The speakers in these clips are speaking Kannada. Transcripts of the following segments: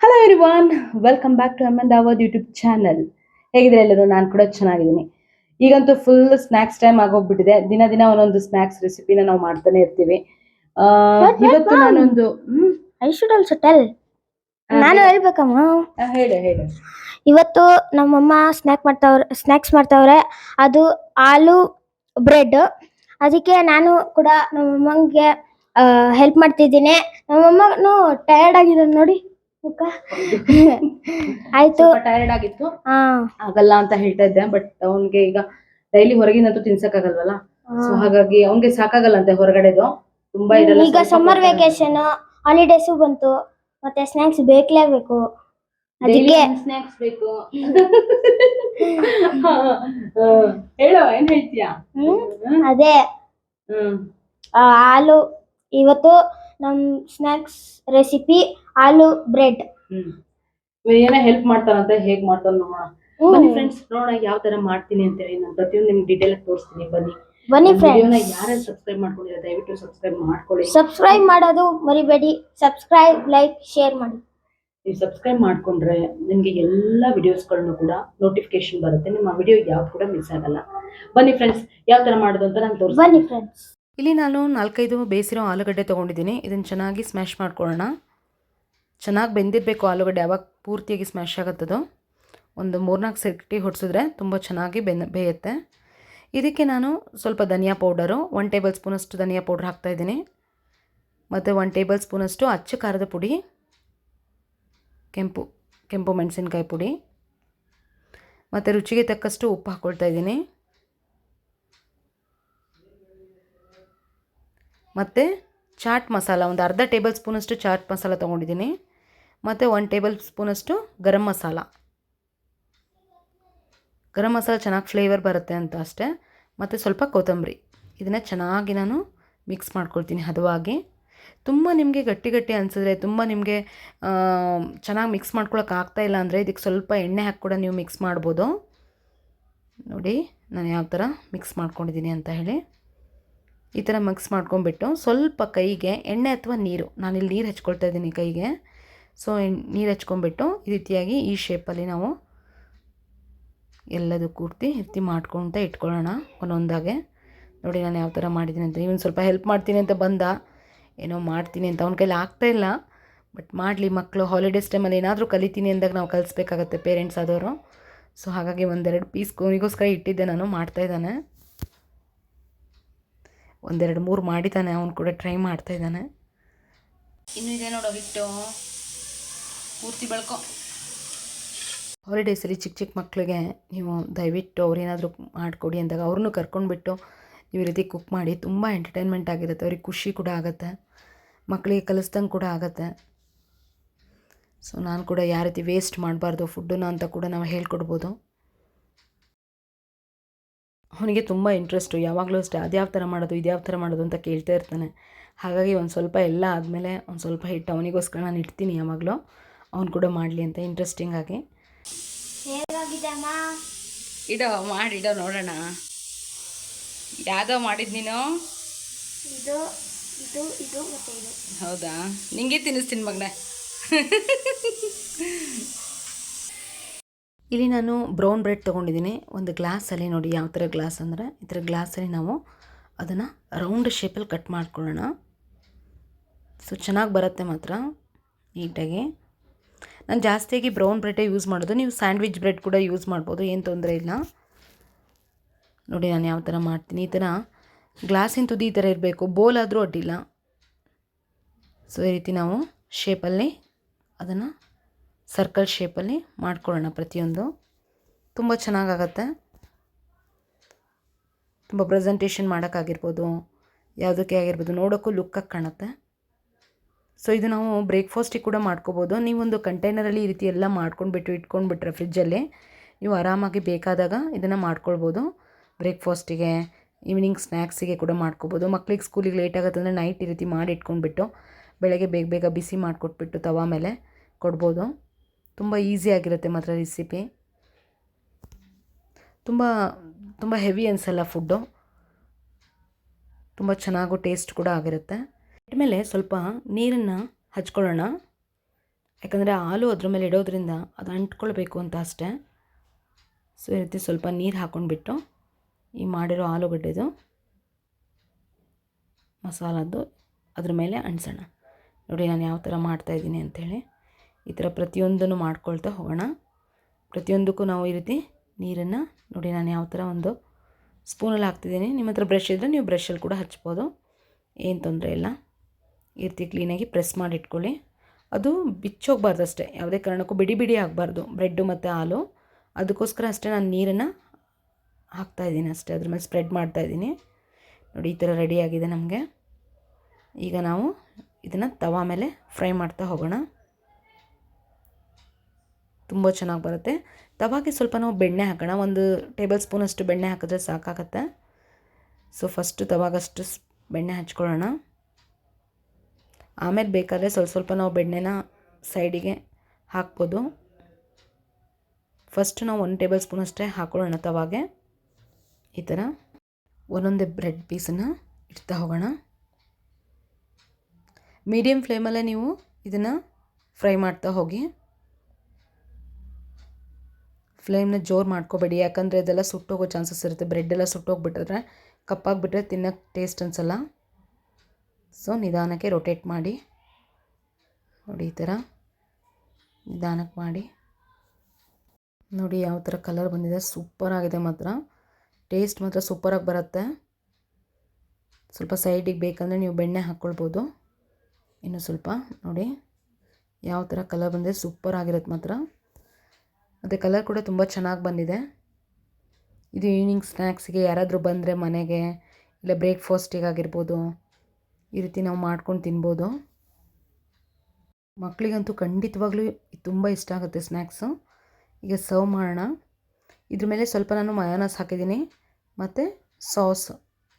Hello everyone welcome back to ಅಮ್ಮನ್ ದಾವದ್ ಯೂಟ್ಯೂಬ್ ಚಾನಲ್ ಹೇಗಿದ್ರೆ ಎಲ್ಲರೂ? ನಾನು ಕೂಡ ಚೆನ್ನಾಗಿದ್ದೀನಿ. ಈಗಂತೂ ಫುಲ್ ಸ್ನ್ಯಾಕ್ಸ್ ಟೈಮ್ ಆಗೋಗ್ಬಿಟ್ಟಿದೆ. ದಿನ ದಿನ ಒಂದೊಂದು ಸ್ನ್ಯಾಕ್ಸ್ ರೆಸಿಪಿನ ನಾವು ಮಾಡ್ತಾನೆ ಇರ್ತೀವಿ. ಆ, ಇವತ್ತು mom. ನಾನೊಂದು hmm? I should also tell ನಾನು ಹೇಳು. ಹೇಳ್ಬೇಕಮ್ಮ. ಆ, ಹೇಳು ಹೇಳು. ಇವತ್ತು ನಮ್ಮಮ್ಮ ಸ್ನ್ಯಾಕ್ ಮಾಡ್ತಾವ್ರೆ ಸ್ನ್ಯಾಕ್ಸ್ ಮಾಡ್ತಾವ್ರೆ. ಅದು ಆಲೂ ಬ್ರೆಡ್ ಅದಕ್ಕೆ ನಾನು ಕೂಡ ನಮ್ಮಮ್ಮಂಗೆ ಹೆಲ್ಪ್ ಮಾಡ್ತಿದ್ದೀನಿ. ನಮ್ಮಮ್ಮನು ಟಯರ್ಡ್ ಆಗಿದ್ದಾರೆ ನೋಡಿ. ಆಯ್ತು. ಟೈರ್ಡ್ ಆಗಿತ್ತು. ಹಾ ಆಗಲ್ಲ ಅಂತ ಹೇಳ್ತಾ ಇದ್ದೆ ಬಟ್ ಅವನ್ಗೆ ಈಗ ಡೈಲಿ ಹೊರಗಿನಂತೂ ತಿನ್ಸಕ್ಕಾಗಲ್ವಲ್ಲ? ಸೊ ಹಾಗಾಗಿ ಅವ್ನ್ಗೆ ಸಾಕಾಗಲ್ಲ ಅಂತ ಹೊರಗಡೆದು. ತುಂಬಾ ಇರಲ್ಲ ಈಗ ಸಮ್ಮರ್ ವೆಕೇಶನ್ ಹಾಲಿಡೇಸು ಬಂತು. ಮತ್ತೆ ಸ್ನಾಕ್ಸ್ ಬೇಕಲೇಬೇಕು ಅದಕ್ಕೆ ಸ್ನಾಕ್ಸ್ ಬೇಕು? ಹೇಳು ಏನ್ ಹೇಳ್ತೀಯಾ? ಅದೇ. ಆಲೂ ಇವತ್ತು ನಮ್ ಸ್ನಾಕ್ಸ್ ರೆಸಿಪಿ ಆಲೂ ಬ್ರೆಡ್. ಏನೋ ಹೆಲ್ಪ್ ಮಾಡ್ತಾರಂತೆ ಹೇಗ್ ಮಾಡ್ತಾರ ನೋಡೋಣ. ಬನ್ನಿ ಫ್ರೆಂಡ್ಸ್ ನೋಡೋಣ ಯಾವ ತರ ಮಾಡ್ತೀನಿ ಅಂತ ಹೇಳಿ ನಾನು ಪ್ರತಿಯೊಂದು ನಿಮ್ಗೆ ಡೀಟೇಲ್ ಆಗಿ ತೋರಿಸ್ತೀನಿ ಬನ್ನಿ. ಬನ್ನಿ ಫ್ರೆಂಡ್ಸ್ ಯಾರು ಸಬ್ಸ್ಕ್ರೈಬ್ ಮಾಡ್ಕೊಂಡಿಲ್ಲ ದಯವಿಟ್ಟು ಸಬ್ಸ್ಕ್ರೈಬ್ ಮಾಡ್ಕೊಳ್ಳಿ. ಸಬ್ಸ್ಕ್ರೈಬ್ ಮಾಡೋದು ಮರಿಬೇಡಿ ಸಬ್ಸ್ಕ್ರೈಬ್ ಲೈಕ್ ಶೇರ್ ಮಾಡಿ. ನೀವು ಸಬ್ಸ್ಕ್ರೈಬ್ ಮಾಡ್ಕೊಂಡ್ರೆ ನಿಮಗೆ ಎಲ್ಲ ವಿಡಿಯೋಸ್ಗಳನ್ನು ಕೂಡ ನೋಟಿಫಿಕೇಶನ್ ಬರುತ್ತೆ. ನಿಮ್ಮ ವಿಡಿಯೋ ಯಾವ ಕೂಡ ಮಿಸ್ ಆಗಲ್ಲ. ಬನ್ನಿ ಫ್ರೆಂಡ್ಸ್ ಯಾವ ತರ ಮಾಡೋದು ಅಂತ ನಾನು ತೋರಿಸ್ತೀನಿ. ಬನ್ನಿ ಫ್ರೆಂಡ್ಸ್ ಇಲ್ಲಿ ನಾನು ನಾಲ್ಕೈದು ಬೇಯಿಸಿರೋ ಆಲೂಗಡ್ಡೆ ತೊಗೊಂಡಿದ್ದೀನಿ. ಇದನ್ನು ಚೆನ್ನಾಗಿ ಸ್ಮ್ಯಾಶ್ ಮಾಡ್ಕೊಳ್ಳೋಣ. ಚೆನ್ನಾಗಿ ಬೆಂದಿರಬೇಕು ಆಲೂಗಡ್ಡೆ ಯಾವಾಗ ಪೂರ್ತಿಯಾಗಿ ಸ್ಮ್ಯಾಶ್ ಆಗುತ್ತದೋ. ಒಂದು ಮೂರ್ನಾಲ್ಕು ಸೆಟ್ಟಿ ಹೊಡ್ಸಿದ್ರೆ ತುಂಬ ಚೆನ್ನಾಗಿ ಬೆನ್, ಬೇಯುತ್ತೆ. ಇದಕ್ಕೆ ನಾನು ಸ್ವಲ್ಪ ಧನಿಯಾ ಪೌಡರು ಒನ್ ಟೇಬಲ್ ಸ್ಪೂನಷ್ಟು ಧನಿಯಾ ಪೌಡ್ರ್ ಹಾಕ್ತಾಯಿದ್ದೀನಿ ಮತ್ತು ಒನ್ ಟೇಬಲ್ ಸ್ಪೂನಷ್ಟು ಅಚ್ಚ ಖಾರದ ಪುಡಿ, ಕೆಂಪು ಕೆಂಪು ಮೆಣಸಿನ್ಕಾಯಿ ಪುಡಿ. ಮತ್ತು ರುಚಿಗೆ ತಕ್ಕಷ್ಟು ಉಪ್ಪು ಹಾಕ್ಕೊಳ್ತಾ ಇದ್ದೀನಿ. ಮತ್ತು ಚಾಟ್ ಮಸಾಲ, ಒಂದು ಅರ್ಧ ಟೇಬಲ್ ಸ್ಪೂನಷ್ಟು ಚಾಟ್ ಮಸಾಲ ತೊಗೊಂಡಿದ್ದೀನಿ. ಮತ್ತು ಒನ್ ಟೇಬಲ್ ಸ್ಪೂನಷ್ಟು ಗರಂ ಮಸಾಲ. ಗರಂ ಮಸಾಲ ಚೆನ್ನಾಗಿ ಫ್ಲೇವರ್ ಬರುತ್ತೆ ಅಂತ ಅಷ್ಟೇ. ಮತ್ತು ಸ್ವಲ್ಪ ಕೊತ್ತಂಬರಿ. ಇದನ್ನು ಚೆನ್ನಾಗಿ ನಾನು ಮಿಕ್ಸ್ ಮಾಡ್ಕೊಳ್ತೀನಿ ಹದವಾಗಿ. ತುಂಬ ನಿಮಗೆ ಗಟ್ಟಿ ಗಟ್ಟಿ ಅನಿಸಿದ್ರೆ, ತುಂಬ ನಿಮಗೆ ಚೆನ್ನಾಗಿ ಮಿಕ್ಸ್ ಮಾಡ್ಕೊಳಕ್ಕೆ ಆಗ್ತಾ ಇಲ್ಲ ಅಂದರೆ ಇದಕ್ಕೆ ಸ್ವಲ್ಪ ಎಣ್ಣೆ ಹಾಕಿ ಕೂಡ ನೀವು ಮಿಕ್ಸ್ ಮಾಡ್ಬೋದು. ನೋಡಿ, ನಾನು ಯಾವ ಥರ ಮಿಕ್ಸ್ ಮಾಡ್ಕೊಂಡಿದ್ದೀನಿ ಅಂತ ಹೇಳಿ. ಈ ಥರ ಮಿಕ್ಸ್ ಮಾಡ್ಕೊಂಬಿಟ್ಟು ಸ್ವಲ್ಪ ಕೈಗೆ ಎಣ್ಣೆ ಅಥವಾ ನೀರು, ನಾನಿಲ್ಲಿ ನೀರು ಹಚ್ಕೊಳ್ತಾ ಇದ್ದೀನಿ ಕೈಗೆ. ಸೊ ನೀರು ಹಚ್ಕೊಂಬಿಟ್ಟು ಈ ರೀತಿಯಾಗಿ ಈ ಶೇಪಲ್ಲಿ ನಾವು ಎಲ್ಲದು ಕೂರ್ತಿ ರೀತಿ ಮಾಡ್ಕೊತ ಇಟ್ಕೊಳ್ಳೋಣ ಒಂದೊಂದಾಗೆ. ನೋಡಿ ನಾನು ಯಾವ ಥರ ಮಾಡಿದ್ದೀನಿ ಅಂತ. ಇವನು ಸ್ವಲ್ಪ ಹೆಲ್ಪ್ ಮಾಡ್ತೀನಿ ಅಂತ ಬಂದ, ಏನೋ ಮಾಡ್ತೀನಿ ಅಂತ. ಅವ್ನ ಕೈಲಿ ಆಗ್ತಾ ಇಲ್ಲ. ಬಟ್ ಮಾಡಲಿ ಮಕ್ಕಳು ಹಾಲಿಡೇಸ್ ಟೈಮಲ್ಲಿ ಏನಾದರೂ ಕಲಿತೀನಿ ಅಂದಾಗ ನಾವು ಕಲಿಸ್ಬೇಕಾಗತ್ತೆ ಪೇರೆಂಟ್ಸ್ ಆದವರು. ಸೊ ಹಾಗಾಗಿ ಒಂದೆರಡು ಪೀಸ್ ಕೋನಿಗೋಸ್ಕರ ಇಟ್ಟಿದ್ದೆ ನಾನು, ಮಾಡ್ತಾ ಇದ್ದಾನೆ. ಒಂದೆರಡು ಮೂರು ಮಾಡಿದ್ದಾನೆ ಅವನು ಕೂಡ ಟ್ರೈ ಮಾಡ್ತಾ ಇದ್ದಾನೆ. ಇನ್ನು ಇದೆ ನೋಡೋ ಹಿಟ್ಟು. ಪೂರ್ತಿ ಬೆಳ್ಕೊ. ಹಾಲಿಡೇಸಲ್ಲಿ ಚಿಕ್ಕ ಚಿಕ್ಕ ಮಕ್ಕಳಿಗೆ ನೀವು ದಯವಿಟ್ಟು ಅವ್ರೇನಾದರೂ ಮಾಡಿಕೊಡಿ ಅಂದಾಗ ಅವ್ರನ್ನೂ ಕರ್ಕೊಂಡ್ಬಿಟ್ಟು ನೀವು ಈ ರೀತಿ ಕುಕ್ ಮಾಡಿ ತುಂಬ ಎಂಟರ್ಟೈನ್ಮೆಂಟ್ ಆಗಿರುತ್ತೆ ಅವ್ರಿಗೆ ಖುಷಿ ಕೂಡ ಆಗುತ್ತೆ ಮಕ್ಕಳಿಗೆ ಕಲಿಸ್ದಂಗೆ ಕೂಡ ಆಗುತ್ತೆ. ಸೊ ನಾನು ಕೂಡ ಯಾವ ರೀತಿ ವೇಸ್ಟ್ ಮಾಡಬಾರ್ದು ಫುಡ್ಡನ್ನು ಅಂತ ಕೂಡ ನಾವು ಹೇಳ್ಕೊಡ್ಬೋದು. ಅವನಿಗೆ ತುಂಬ ಇಂಟ್ರೆಸ್ಟು ಯಾವಾಗಲೂ ಅಷ್ಟೇ ಅದ್ಯಾವ ಥರ ಮಾಡೋದು ಇದ್ಯಾವ ಥರ ಮಾಡೋದು ಅಂತ ಕೇಳ್ತಾ ಇರ್ತಾನೆ. ಹಾಗಾಗಿ ಒಂದು ಸ್ವಲ್ಪ ಎಲ್ಲ ಆದಮೇಲೆ ಒಂದು ಸ್ವಲ್ಪ ಹಿಟ್ಟು ಅವನಿಗೋಸ್ಕರ ನಾನು ಇಡ್ತೀನಿ ಯಾವಾಗಲೂ. ಅವ್ನು ಕೂಡ ಮಾಡಲಿ ಅಂತ ಇಂಟ್ರೆಸ್ಟಿಂಗ್ ಆಗಿ. ಹೇಗಾಗಿದೆ ಅಮ್ಮ? ಇಡೋ ಮಾಡಿಡೋ ನೋಡೋಣ. ಯಾವುದೋ ಮಾಡಿದ್ ನೀನು? ಇದು ಇದು ಇದು ಮತ್ತೆ ಇದು. ಹೌದಾ? ನಿಂಗೆ ತಿನ್ನಿಸ್ತೀನಿ ಮಗನೇ. ಇಲ್ಲಿ ನಾನು ಬ್ರೌನ್ ಬ್ರೆಡ್ ತೊಗೊಂಡಿದ್ದೀನಿ. ಒಂದು ಗ್ಲಾಸಲ್ಲಿ ನೋಡಿ ಯಾವ ಥರ ಗ್ಲಾಸ್ ಅಂದರೆ, ಈ ಥರ ಗ್ಲಾಸಲ್ಲಿ ನಾವು ಅದನ್ನು ರೌಂಡ್ ಶೇಪಲ್ಲಿ ಕಟ್ ಮಾಡ್ಕೊಳ್ಳೋಣ. ಸೊ ಚೆನ್ನಾಗಿ ಬರುತ್ತೆ ಮಾತ್ರ, ನೀಟಾಗಿ. ನಾನು ಜಾಸ್ತಿಯಾಗಿ ಬ್ರೌನ್ ಬ್ರೆಡ್ಡೇ ಯೂಸ್ ಮಾಡೋದು. ನೀವು ಸ್ಯಾಂಡ್ವಿಚ್ ಬ್ರೆಡ್ ಕೂಡ ಯೂಸ್ ಮಾಡ್ಬೋದು, ಏನು ತೊಂದರೆ ಇಲ್ಲ. ನೋಡಿ ನಾನು ಯಾವ ಥರ ಮಾಡ್ತೀನಿ. ಈ ಥರ ಗ್ಲಾಸಿನ ತುದಿ ಈ ಥರ ಇರಬೇಕು. ಬೋಲ್ ಆದರೂ ಅಡ್ಡಿಲ್ಲ. ಸೊ ಈ ರೀತಿ ನಾವು ಶೇಪಲ್ಲಿ ಅದನ್ನು ಸರ್ಕಲ್ ಶೇಪಲ್ಲಿ ಮಾಡ್ಕೊಳ್ಳೋಣ ಪ್ರತಿಯೊಂದು. ತುಂಬ ಚೆನ್ನಾಗಾಗತ್ತೆ. ತುಂಬ ಪ್ರೆಸೆಂಟೇಷನ್ ಮಾಡೋಕ್ಕಾಗಿರ್ಬೋದು, ಯಾವುದಕ್ಕೆ ಆಗಿರ್ಬೋದು, ನೋಡೋಕ್ಕೂ ಲುಕ್ಕಾಗಿ ಕಾಣುತ್ತೆ. ಸೊ, ಇದು ನಾವು ಬ್ರೇಕ್ಫಾಸ್ಟಿಗೆ ಕೂಡ ಮಾಡ್ಕೋಬೋದು. ನೀವೊಂದು ಕಂಟೈನರಲ್ಲಿ ಈ ರೀತಿ ಎಲ್ಲ ಮಾಡ್ಕೊಂಡ್ಬಿಟ್ಟು, ಇಟ್ಕೊಂಡ್ಬಿಟ್ರೆ ಫ್ರಿಜ್ಜಲ್ಲಿ ನೀವು ಆರಾಮಾಗಿ ಬೇಕಾದಾಗ ಇದನ್ನು ಮಾಡ್ಕೊಳ್ಬೋದು. ಬ್ರೇಕ್ಫಾಸ್ಟಿಗೆ, ಈವ್ನಿಂಗ್ ಸ್ನ್ಯಾಕ್ಸಿಗೆ ಕೂಡ ಮಾಡ್ಕೋಬೋದು. ಮಕ್ಳಿಗೆ ಸ್ಕೂಲಿಗೆ ಲೇಟ್ ಆಗುತ್ತೆ ಅಂದರೆ ನೈಟ್ ಈ ರೀತಿ ಮಾಡಿ ಇಟ್ಕೊಂಡ್ಬಿಟ್ಟು, ಬೆಳಗ್ಗೆ ಬೇಗ ಬೇಗ ಬಿಸಿ ಮಾಡಿಕೊಟ್ಬಿಟ್ಟು ತವಾ ಮೇಲೆ ಕೊಡ್ಬೋದು. ತುಂಬ ಈಸಿಯಾಗಿರುತ್ತೆ ಮಾತ್ರ ರೆಸಿಪಿ ತುಂಬ ತುಂಬ ಹೆವಿ ಅನಿಸಲ್ಲ ಫುಡ್ಡು ತುಂಬ ಚೆನ್ನಾಗೂ ಟೇಸ್ಟ್ ಕೂಡ ಆಗಿರುತ್ತೆ. ಮೇಲೆ ಸ್ವಲ್ಪ ನೀರನ್ನು ಹಚ್ಕೊಳ್ಳೋಣ. ಯಾಕಂದರೆ ಹಾಲು ಅದ್ರ ಮೇಲೆ ಇಡೋದ್ರಿಂದ ಅದು ಅಂಟ್ಕೊಳ್ಬೇಕು ಅಂತ ಅಷ್ಟೇ. ಸೊ ಈ ರೀತಿ ಸ್ವಲ್ಪ ನೀರು ಹಾಕ್ಕೊಂಡ್ಬಿಟ್ಟು ಈ ಮಾಡಿರೋ ಆಲೂಗಡ್ಡೆದು ಮಸಾಲದ್ದು ಅದ್ರ ಮೇಲೆ ಅಂಟಿಸೋಣ. ನೋಡಿ ನಾನು ಯಾವ ಥರ ಮಾಡ್ತಾಯಿದ್ದೀನಿ ಅಂಥೇಳಿ ಈ ಥರ ಪ್ರತಿಯೊಂದನ್ನು ಮಾಡ್ಕೊಳ್ತಾ ಹೋಗೋಣ. ಪ್ರತಿಯೊಂದಕ್ಕೂ ನಾವು ಈ ರೀತಿ ನೀರನ್ನು ನೋಡಿ, ನಾನು ಯಾವ ಥರ ಒಂದು ಸ್ಪೂನಲ್ಲಿ ಹಾಕ್ತಿದ್ದೀನಿ. ನಿಮ್ಮ ಹತ್ರ ಬ್ರಷ್ ಇದ್ದರೆ ನೀವು ಬ್ರಷಲ್ಲಿ ಕೂಡ ಹಚ್ಬೋದು. ಏನು ತೊಂದರೆ ಇಲ್ಲ. ಈ ರೀತಿ ಕ್ಲೀನಾಗಿ ಪ್ರೆಸ್ ಮಾಡಿ ಇಟ್ಕೊಳ್ಳಿ. ಅದು ಬಿಚ್ಚೋಗ್ಬಾರ್ದು ಅಷ್ಟೇ. ಯಾವುದೇ ಕಾರಣಕ್ಕೂ ಬಿಡಿ ಬಿಡಿ ಆಗಬಾರ್ದು. ಬ್ರೆಡ್ಡು ಮತ್ತು ಹಾಲು. ಅದಕ್ಕೋಸ್ಕರ ಅಷ್ಟೇ ನಾನು ನೀರನ್ನು ಹಾಕ್ತಾಯಿದ್ದೀನಿ ಅಷ್ಟೇ. ಅದ್ರ ಮೇಲೆ ಸ್ಪ್ರೆಡ್ ಮಾಡ್ತಾಯಿದ್ದೀನಿ ನೋಡಿ, ಈ ಥರ ರೆಡಿಯಾಗಿದೆ ನಮಗೆ. ಈಗ ನಾವು ಇದನ್ನು ತವಾ ಮೇಲೆ ಫ್ರೈ ಮಾಡ್ತಾ ಹೋಗೋಣ. ತುಂಬ ಚೆನ್ನಾಗಿ ಬರುತ್ತೆ. ತವಾಗೆ ಸ್ವಲ್ಪ ನಾವು ಬೆಣ್ಣೆ ಹಾಕೋಣ. ಒಂದು ಟೇಬಲ್ ಸ್ಪೂನಷ್ಟು ಬೆಣ್ಣೆ ಹಾಕಿದ್ರೆ ಸಾಕಾಗತ್ತೆ. ಸೊ ಫಸ್ಟು ತವಾಗಷ್ಟು ಬೆಣ್ಣೆ ಹಚ್ಕೊಳ್ಳೋಣ. ಆಮೇಲೆ ಬೇಕಾದರೆ ಸ್ವಲ್ಪ ಸ್ವಲ್ಪ ನಾವು ಬೆಣ್ಣೆನ ಸೈಡಿಗೆ ಹಾಕ್ಬೋದು. ಫಸ್ಟ್ ನಾವು ಒಂದು ಟೇಬಲ್ ಸ್ಪೂನ್ ಅಷ್ಟೇ ಹಾಕೊಳ್ಳೋಣ ತವಾಗೆ. ಈ ಥರ ಒಂದೊಂದೇ ಬ್ರೆಡ್ ಪೀಸನ್ನು ಇಡ್ತಾ ಹೋಗೋಣ. ಮೀಡಿಯಮ್ ಫ್ಲೇಮಲ್ಲೇ ನೀವು ಇದನ್ನು ಫ್ರೈ ಮಾಡ್ತಾ ಹೋಗಿ. ಫ್ಲೇಮ್ನ ಜೋರು ಮಾಡ್ಕೋಬೇಡಿ. ಯಾಕಂದರೆ ಇದೆಲ್ಲ ಸುಟ್ಟೋಗೋ ಚಾನ್ಸಸ್ ಇರುತ್ತೆ. ಬ್ರೆಡ್ ಎಲ್ಲ ಸುಟ್ಟೋಗ್ಬಿಟ್ಟಿದ್ರೆ ಕಪ್ಪಾಗಿಬಿಟ್ರೆ ತಿನ್ನೋಕ್ಕೆ ಟೇಸ್ಟ್ ಅನಿಸಲ್ಲ. ಸೊ ನಿಧಾನಕ್ಕೆ ರೊಟೇಟ್ ಮಾಡಿ. ನೋಡಿ ಈ ಥರ. ನಿಧಾನಕ್ಕೆ ಮಾಡಿ. ನೋಡಿ ಯಾವ ಥರ ಕಲರ್ ಬಂದಿದೆ. ಸೂಪರಾಗಿದೆ ಮಾತ್ರ. ಟೇಸ್ಟ್ ಮಾತ್ರ ಸೂಪರಾಗಿ ಬರುತ್ತೆ. ಸ್ವಲ್ಪ ಸೈಡಿಗೆ ಬೇಕಂದರೆ ನೀವು ಬೆಣ್ಣೆ ಹಾಕ್ಕೊಳ್ಬೋದು. ಇನ್ನು ಸ್ವಲ್ಪ ನೋಡಿ. ಯಾವ ಥರ ಕಲರ್ ಬಂದಿದೆ. ಸೂಪರ್ ಆಗಿರುತ್ತೆ ಮಾತ್ರ. ಮತ್ತು ಕಲರ್ ಕೂಡ ತುಂಬ ಚೆನ್ನಾಗಿ ಬಂದಿದೆ. ಇದು ಈವ್ನಿಂಗ್ ಸ್ನ್ಯಾಕ್ಸ್ಗೆ ಯಾರಾದರೂ ಬಂದರೆ ಮನೆಗೆ, ಇಲ್ಲ ಬ್ರೇಕ್ಫಾಸ್ಟಿಗೆ ಆಗಿರ್ಬೋದು ಈ ರೀತಿ ನಾವು ಮಾಡ್ಕೊಂಡು ತಿನ್ಬೋದು. ಮಕ್ಕಳಿಗಂತೂ ಖಂಡಿತವಾಗ್ಲೂ ತುಂಬ ಇಷ್ಟ ಆಗುತ್ತೆ ಸ್ನ್ಯಾಕ್ಸು ಈಗ ಸರ್ವ್ ಮಾಡೋಣ. ಇದ್ರ ಮೇಲೆ ಸ್ವಲ್ಪ ನಾನು ಮಯೋನಸ್ ಹಾಕಿದ್ದೀನಿ. ಮತ್ತು ಸಾಸ್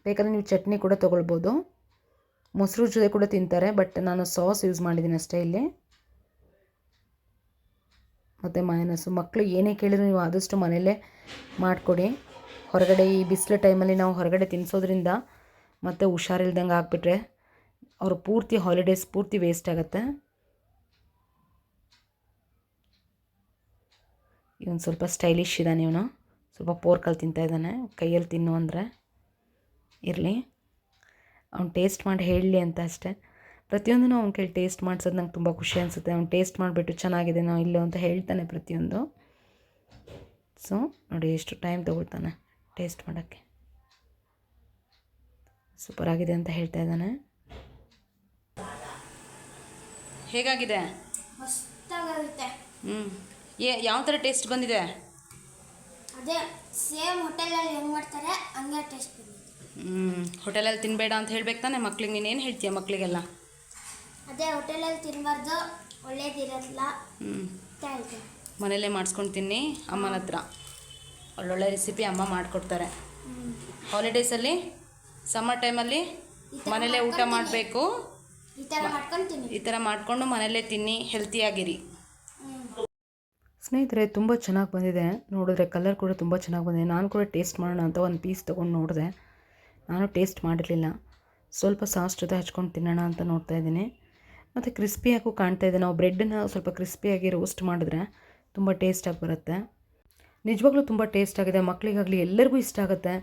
ಬೇಕಾದರೆ ನೀವು ಚಟ್ನಿ ಕೂಡ ತೊಗೊಳ್ಬೋದು. ಮೊಸರು ಜೊತೆ ಕೂಡ ತಿಂತಾರೆ ಬಟ್ ನಾನು ಸಾಸ್ ಯೂಸ್ ಮಾಡಿದ್ದೀನಿ ಅಷ್ಟೇ ಇಲ್ಲಿ. ಮತ್ತು ಮೈನಸ್ಸು. ಮಕ್ಕಳು ಏನೇ ಕೇಳಿದ್ರು ನೀವು ಆದಷ್ಟು ಮನೆಯಲ್ಲೇ ಮಾಡಿಕೊಡಿ. ಹೊರಗಡೆ ಈ ಬಿಸಿಲು ಟೈಮಲ್ಲಿ ನಾವು ಹೊರಗಡೆ ತಿನ್ನಿಸೋದ್ರಿಂದ ಮತ್ತು ಹುಷಾರಿಲ್ದಂಗೆ ಆಗಿಬಿಟ್ರೆ ಅವ್ರ ಪೂರ್ತಿ ಹಾಲಿಡೇಸ್ ಪೂರ್ತಿ ವೇಸ್ಟ್ ಆಗುತ್ತೆ. ಇವನು ಸ್ವಲ್ಪ ಸ್ಟೈಲಿಶ್ ಇದ್ದಾನೆ ಇವನು. ಸ್ವಲ್ಪ ಪೋರ್ಕಲ್ಲಿ ತಿಂತಾ ಇದ್ದಾನೆ. ಕೈಯಲ್ಲಿ ತಿನ್ನು ಅಂದರೆ. ಇರಲಿ. ಅವ್ನು ಟೇಸ್ಟ್ ಮಾಡಿ ಹೇಳಲಿ ಅಂತ ಅಷ್ಟೇ. ಪ್ರತಿಯೊಂದನ್ನು ಅವ್ನ ಕೇಳಿ ಟೇಸ್ಟ್ ಮಾಡಿಸೋದು ನಂಗೆ ತುಂಬ ಖುಷಿ ಅನಿಸುತ್ತೆ. ಅವ್ನು ಟೇಸ್ಟ್ ಮಾಡಿಬಿಟ್ಟು ಚೆನ್ನಾಗಿದೆ ನಾವು ಇಲ್ಲೋ ಅಂತ ಹೇಳ್ತಾನೆ ಪ್ರತಿಯೊಂದು. ಸೊ ನೋಡಿ ಎಷ್ಟು ಟೈಮ್ ತೊಗೊಳ್ತಾನೆ ಟೇಸ್ಟ್ ಮಾಡೋಕ್ಕೆ. ಸೂಪರ್ ಆಗಿದೆ ಅಂತ ಹೇಳ್ತಾ ಇದ್ದಾನೆ. ಹೇಗಾಗಿದೆ? ಹ್ಞೂ ಏ ಯಾವ ಥರ ಟೇಸ್ಟ್ ಬಂದಿದೆ? ಅದೇ ಸೇಮ್ ಹೋಟೆಲಲ್ಲಿ ಹೆಂಗೆ ಮಾಡ್ತಾರೆ ಹಂಗೆ ಟೇಸ್ಟ್ ಹ್ಞೂ ಹೋಟೆಲಲ್ಲಿ ತಿನ್ನಬೇಡ ಅಂತ ಹೇಳ್ಬೇಕು ತಾನೆ ಮಕ್ಳಿಗೆ. ನೀನೇನು ಹೇಳ್ತೀಯ ಮಕ್ಕಳಿಗೆಲ್ಲ ಅದೇ ಹೋಟೆಲಲ್ಲಿ ತಿನ್ನಬಾರ್ದು ಒಳ್ಳೇದಿರಲ್ಲ. ಮನೇಲೇ ಮಾಡಿಸ್ಕೊಂಡು ತಿನ್ನಿ ಅಮ್ಮನ ಹತ್ರ. ಒಳ್ಳೊಳ್ಳೆ ರೆಸಿಪಿ ಅಮ್ಮ ಮಾಡಿಕೊಡ್ತಾರೆ. ಹಾಲಿಡೇಸಲ್ಲಿ ಸಮ್ಮರ್ ಟೈಮಲ್ಲಿ ಮನೇಲೇ ಊಟ ಮಾಡಬೇಕು. ಈ ಥರ ಮಾಡ್ಕೊಂತೀನಿ ಈ ಥರ ಮಾಡಿಕೊಂಡು ಮನೇಲೇ ತಿನ್ನಿ ಹೆಲ್ತಿಯಾಗಿರಿ. ಸ್ನೇಹಿತರೆ ತುಂಬ ಚೆನ್ನಾಗಿ ಬಂದಿದೆ. ನೋಡಿದ್ರೆ ಕಲರ್ ಕೂಡ ತುಂಬ ಚೆನ್ನಾಗಿ ಬಂದಿದೆ. ನಾನು ಕೂಡ ಟೇಸ್ಟ್ ಮಾಡೋಣ ಅಂತ ಒಂದು ಪೀಸ್ ತೊಗೊಂಡು ನೋಡಿದೆ. ನಾನು ಟೇಸ್ಟ್ ಮಾಡಿರಲಿಲ್ಲ. ಸ್ವಲ್ಪ ಸಾಸ್ ಜೊತೆ ಹಚ್ಕೊಂಡು ತಿನ್ನೋಣ ಅಂತ ನೋಡ್ತಾ ಇದ್ದೀನಿ. ಮತ್ತು ಕ್ರಿಸ್ಪಿಯಾಗೂ ಕಾಣ್ತಾ ಇದೆ. ನಾವು ಬ್ರೆಡ್ಡನ್ನ ಸ್ವಲ್ಪ ಕ್ರಿಸ್ಪಿಯಾಗಿ ರೋಸ್ಟ್ ಮಾಡಿದ್ರೆ ತುಂಬ ಟೇಸ್ಟಾಗಿ ಬರುತ್ತೆ. ನಿಜವಾಗ್ಲೂ ತುಂಬ ಟೇಸ್ಟ್ ಆಗಿದೆ. ಮಕ್ಕಳಿಗಾಗಲಿ ಎಲ್ಲರಿಗೂ ಇಷ್ಟ ಆಗುತ್ತೆ.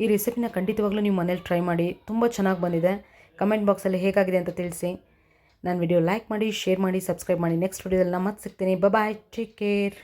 ಈ ರೆಸಿಪಿನ ಖಂಡಿತವಾಗ್ಲೂ ನೀವು ಮನೇಲಿ ಟ್ರೈ ಮಾಡಿ. ತುಂಬ ಚೆನ್ನಾಗಿ ಬಂದಿದೆ. ಕಮೆಂಟ್ ಬಾಕ್ಸಲ್ಲಿ ಹೇಗಾಗಿದೆ ಅಂತ ತಿಳಿಸಿ. ನಾನು ವಿಡಿಯೋ ಲೈಕ್ ಮಾಡಿ ಶೇರ್ ಮಾಡಿ ಸಬ್ಸ್ಕ್ರೈಬ್ ಮಾಡಿ. ನೆಕ್ಸ್ಟ್ ವಿಡಿಯೋದಲ್ಲಿ ನಾನು ಮತ್ತೆ ಸಿಗ್ತೀನಿ. Bye take care